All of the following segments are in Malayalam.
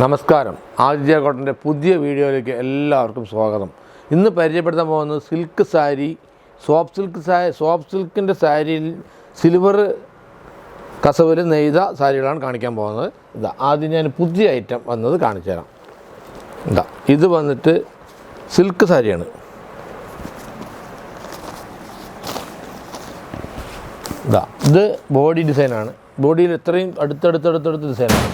നമസ്കാരം. ആദിത്യ കോട്ടന്റെ പുതിയ വീഡിയോയിലേക്ക് എല്ലാവർക്കും സ്വാഗതം. ഇന്ന് പരിചയപ്പെടുത്താൻ പോകുന്നത് silk sari soft silk sari soft സിൽക്കിന്റെ സാരിയിൽ സിൽവർ കസവിൽ നെയ്ത സാരികളാണ് കാണിക്കാൻ പോകുന്നത്. ഇതാ ആദ്യം ഞാൻ പുതിയ ഐറ്റം വന്നത് കാണിച്ചു തരാം. ഇതാ ഇത് വന്നിട്ട് സിൽക്ക് സാരിയാണ്. ഇതാ ഇത് ബോഡി ഡിസൈനാണ്. ബോഡിയിൽ ഇത്രയും അടുത്തടുത്തടുത്തടുത്ത് ഡിസൈനാണ്.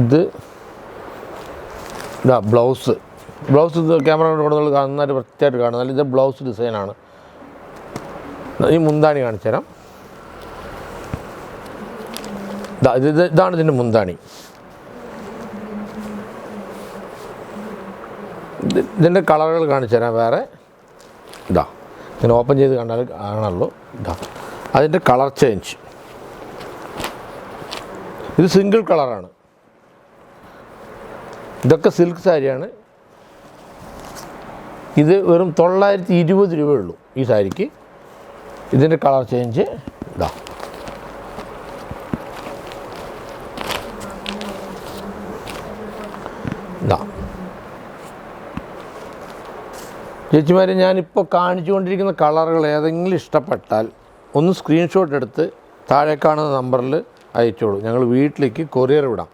ഇതാ, ഇത് ബ്ലൗസ്. ബ്ലൗസ് ഇത് ക്യാമറ കൊടുത്തുള്ള നന്നായിട്ട് വൃത്തിയായിട്ട് കാണുന്നത് ഇത് ബ്ലൗസ് ഡിസൈനാണ് ഈ മുന്താണി കാണിച്ചു തരാം. ഇത് ഇത് ഇതാണ് ഇതിന്റെ മുന്താണി. ഇത് ഇതിന്റെ കളറുകൾ കാണിച്ചു തരാം വേറെ. ഇതാ ഇങ്ങനെ ഓപ്പൺ ചെയ്ത് കണ്ടാൽ കാണുള്ളൂ ഇതാ അതിന്റെ കളർ ചേഞ്ച്. ഇത് സിംഗിൾ കളറാണ്. ഇതൊക്കെ സിൽക്ക് സാരിയാണ്. ഇത് വെറും തൊള്ളായിരത്തി ഇരുപത് രൂപയുള്ളൂ ഈ സാരിക്ക്. ഇതിന്റെ കളർ ചേഞ്ച്. ഇതാ. ഇതാ. ചേച്ചിമാരെ ഞാനിപ്പോൾ കാണിച്ചുകൊണ്ടിരിക്കുന്ന കളറുകൾ ഏതെങ്കിലും ഇഷ്ടപ്പെട്ടാൽ ഒന്ന് സ്ക്രീൻഷോട്ട് എടുത്ത് താഴെ കാണുന്ന നമ്പറിൽ അയച്ചോളൂ. ഞങ്ങൾ വീട്ടിലേക്ക് കൊറിയർ വിടാം.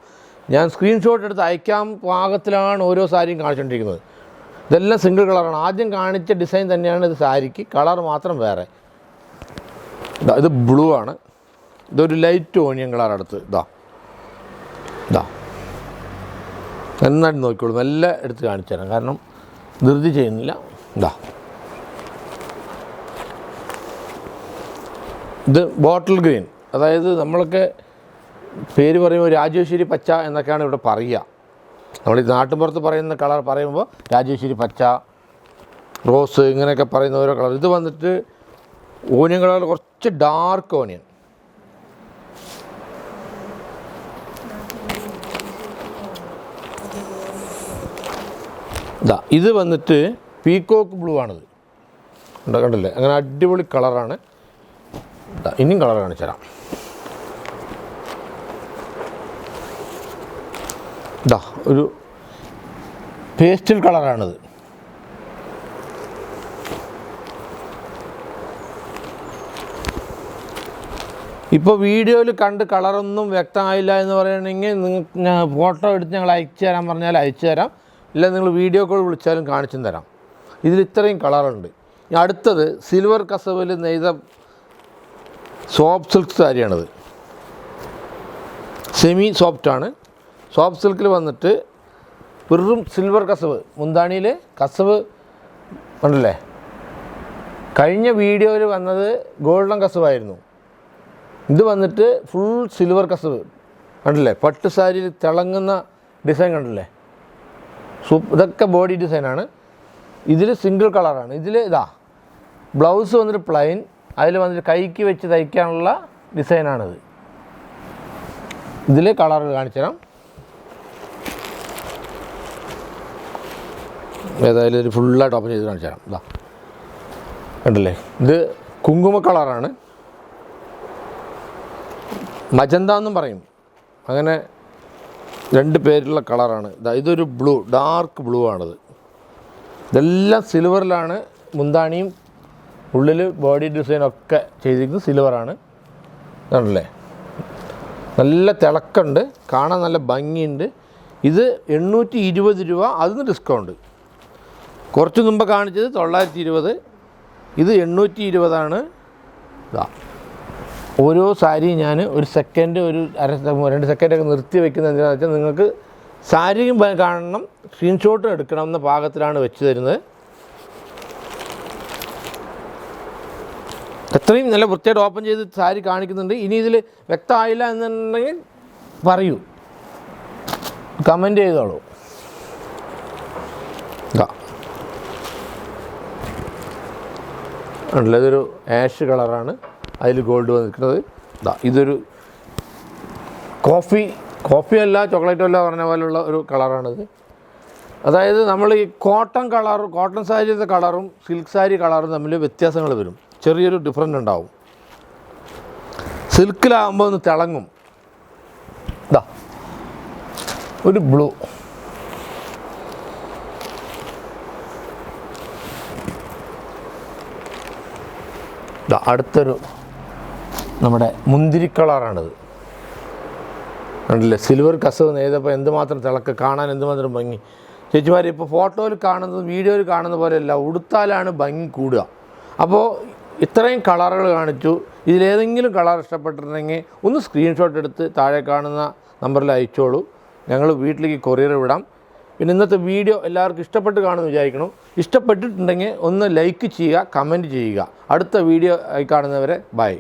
ഞാൻ സ്ക്രീൻഷോട്ട് എടുത്ത് അയക്കാൻ പാകത്തിലാണ് ഓരോ സാരിയും കാണിച്ചുകൊണ്ടിരിക്കുന്നത് ഇതെല്ലാം സിംഗിൾ കളറാണ് ആദ്യം കാണിച്ച ഡിസൈൻ തന്നെയാണ് ഇത് സാരിക്ക്. കളർ മാത്രം വേറെ. ഇതാ ഇത് ബ്ലൂ ആണ്. ഇതൊരു ലൈറ്റ് ഓണിയൻ കളർ അടുത്ത്. ഇതാ ഇതാ നന്നായിട്ട് നോക്കിക്കോളൂ. മെല്ലെ എടുത്ത് കാണിച്ചു തരാം. കാരണം ധൃതി ചെയ്യുന്നില്ല. ഇതാ ഇത് ബോട്ടിൽ ഗ്രീൻ അതായത് നമ്മളൊക്കെ പേര് പറയുമ്പോൾ രാജേശ്വരി പച്ച എന്നൊക്കെയാണ് ഇവിടെ പറയുക. നമ്മൾ ഈ നാട്ടിൻപുറത്ത് പറയുന്ന കളർ പറയുമ്പോൾ രാജേശ്വരി പച്ച റോസ് ഇങ്ങനെയൊക്കെ പറയുന്ന ഓരോ കളർ. ഇത് വന്നിട്ട് ഓനിയൻ കളർ കുറച്ച് ഡാർക്ക് ഓനിയൻ. ഇതാ ഇത് വന്നിട്ട് പീക്കോക്ക് ബ്ലൂ ആണിത്. കണ്ടില്ലേ? അങ്ങനെ അടിപൊളി കളറാണ്. ഇനിയും കളർ കാണിച്ചു തരാം ഇതാ ഒരു പേസ്റ്റൽ കളറാണിത്. ഇപ്പോൾ വീഡിയോയിൽ കണ്ട് കളറൊന്നും വ്യക്തമായില്ല എന്ന് പറയുകയാണെങ്കിൽ നിങ്ങൾ ഫോട്ടോ എടുത്ത് ഞങ്ങൾ അയച്ചു തരാൻ പറഞ്ഞാൽ അയച്ചു തരാം. ഇല്ല നിങ്ങൾ വീഡിയോ കോൾ വിളിച്ചാലും കാണിച്ചു തരാം. ഇതിൽ ഇത്രയും കളറുണ്ട്. അടുത്തത് സിൽവർ കസവിൽ നെയ്ത സോഫ്റ്റ് സിൽക്ക് സാരിയാണിത്. സെമി സോഫ്റ്റാണ്. സോഫ്റ്റ് സിൽക്കിൽ വന്നിട്ട് വെറും സിൽവർ കസവ് മുന്താണിയിൽ കസവ് ഉണ്ടല്ലേ? കഴിഞ്ഞ വീഡിയോയിൽ വന്നത് ഗോൾഡൻ കസവായിരുന്നു. ഇത് വന്നിട്ട് ഫുൾ സിൽവർ കസവ് കണ്ടില്ലേ പട്ട് സാരിയിൽ തിളങ്ങുന്ന ഡിസൈൻ കണ്ടില്ലേ? സൂപ്പ് ഇതൊക്കെ ബോഡി ഡിസൈനാണ് ഇതിൽ സിംഗിൾ കളറാണ് ഇതിൽ ഇതാ ബ്ലൗസ് വന്നിട്ട് പ്ലെയിൻ അതിൽ വന്നിട്ട് കൈക്ക് വെച്ച് തയ്ക്കാനുള്ള ഡിസൈനാണിത് ഇതിൽ കളർ കാണിച്ചു തരാം ഏതായാലും ഇത് ഫുള്ളായിട്ട് ഓപ്പൺ ചെയ്ത് കാണിച്ചു തരാം. ഇതാ കണ്ടില്ലേ? ഇത് കുങ്കുമ കളറാണ് മജന്ത എന്നും പറയും. അങ്ങനെ രണ്ട് പേരുള്ള കളറാണ് ഇതാ ഇതൊരു ബ്ലൂ ഡാർക്ക് ബ്ലൂ ആണിത്. ഇതെല്ലാം സിൽവറിലാണ് മുന്താണിയും ഉള്ളിൽ ബോഡി ഡിസൈനൊക്കെ ചെയ്തിരിക്കുന്നത് സിൽവറാണ് ഇതാണല്ലേ നല്ല തിളക്കമുണ്ട്. കാണാൻ നല്ല ഭംഗിയുണ്ട്. ഇത് എണ്ണൂറ്റി ഇരുപത് രൂപ. അതിന് ഡിസ്കൗണ്ട് കുറച്ച് മുമ്പ് കാണിച്ചത് തൊള്ളായിരത്തി ഇരുപത് ഇത് എണ്ണൂറ്റി ഇരുപതാണ് ഇതാ ഓരോ സാരി ഞാൻ ഒരു സെക്കൻഡ് ഒരു അര രണ്ട് സെക്കൻഡൊക്കെ നിർത്തി വെക്കുന്നത് എന്താണെന്ന് വെച്ചാൽ നിങ്ങൾക്ക് സാരിയും കാണണം സ്ക്രീൻഷോട്ടും എടുക്കണം എന്ന പാകത്തിലാണ് വെച്ച് തരുന്നത്. എത്രയും നല്ല വൃത്തിയായിട്ട് ഓപ്പൺ ചെയ്ത് സാരി കാണിക്കുന്നുണ്ട്. ഇനി ഇതിൽ വ്യക്തമായില്ല എന്നുണ്ടെങ്കിൽ പറയൂ. കമന്റ് ചെയ്തോളൂ. ഇതാ ഉണ്ടല്ലോ ഇതൊരു ആഷ് കളറാണ്. അതിൽ ഗോൾഡ് വന്നിരിക്കുന്നത്. ഇതാ ഇതൊരു കോഫി കോഫി അല്ല ചോക്ലേറ്റ് അല്ല പറഞ്ഞ പോലുള്ള ഒരു കളറാണിത്. അതായത് നമ്മൾ ഈ കോട്ടൺ കളർ കോട്ടൺ സാരിയുടെ കളറും സിൽക്ക് സാരി കളറും തമ്മിൽ വ്യത്യാസങ്ങൾ വരും. ചെറിയൊരു ഡിഫറന്റ് ഉണ്ടാവും. സിൽക്കിലാകുമ്പോൾ ഒന്ന് തിളങ്ങും. ഇതാ ഒരു ബ്ലൂ അടുത്തൊരു നമ്മുടെ മുന്തിരി കളറാണിത്. കണ്ടില്ലേ? സിൽവർ കസവ് നെയ്തപ്പോൾ എന്തുമാത്രം തിളക്ക് കാണാൻ എന്തുമാത്രം ഭംഗി. ചേച്ചിമാർ ഇപ്പോൾ ഫോട്ടോയിൽ കാണുന്നത് വീഡിയോയിൽ കാണുന്ന പോലെയല്ല ഉടുത്താലാണ് ഭംഗി കൂടുക. അപ്പോൾ ഇത്രയും കളറുകൾ കാണിച്ചു. ഇതിലേതെങ്കിലും കളർ ഇഷ്ടപ്പെട്ടിട്ടുണ്ടെങ്കിൽ ഒന്ന് സ്ക്രീൻഷോട്ട് എടുത്ത് താഴെ കാണുന്ന നമ്പറിൽ അയച്ചോളൂ. ഞങ്ങൾ വീട്ടിലേക്ക് കൊറിയർ വിടാം. പിന്നെ ഇന്നത്തെ വീഡിയോ എല്ലാവർക്കും ഇഷ്ടപ്പെട്ട് കാണുമെന്ന് വിചാരിക്കണം. ഇഷ്ടപ്പെട്ടിട്ടുണ്ടെങ്കിൽ ഒന്ന് ലൈക്ക് ചെയ്യുക കമന്റ് ചെയ്യുക. അടുത്ത വീഡിയോ ആയി കാണുന്നവരെ ബൈ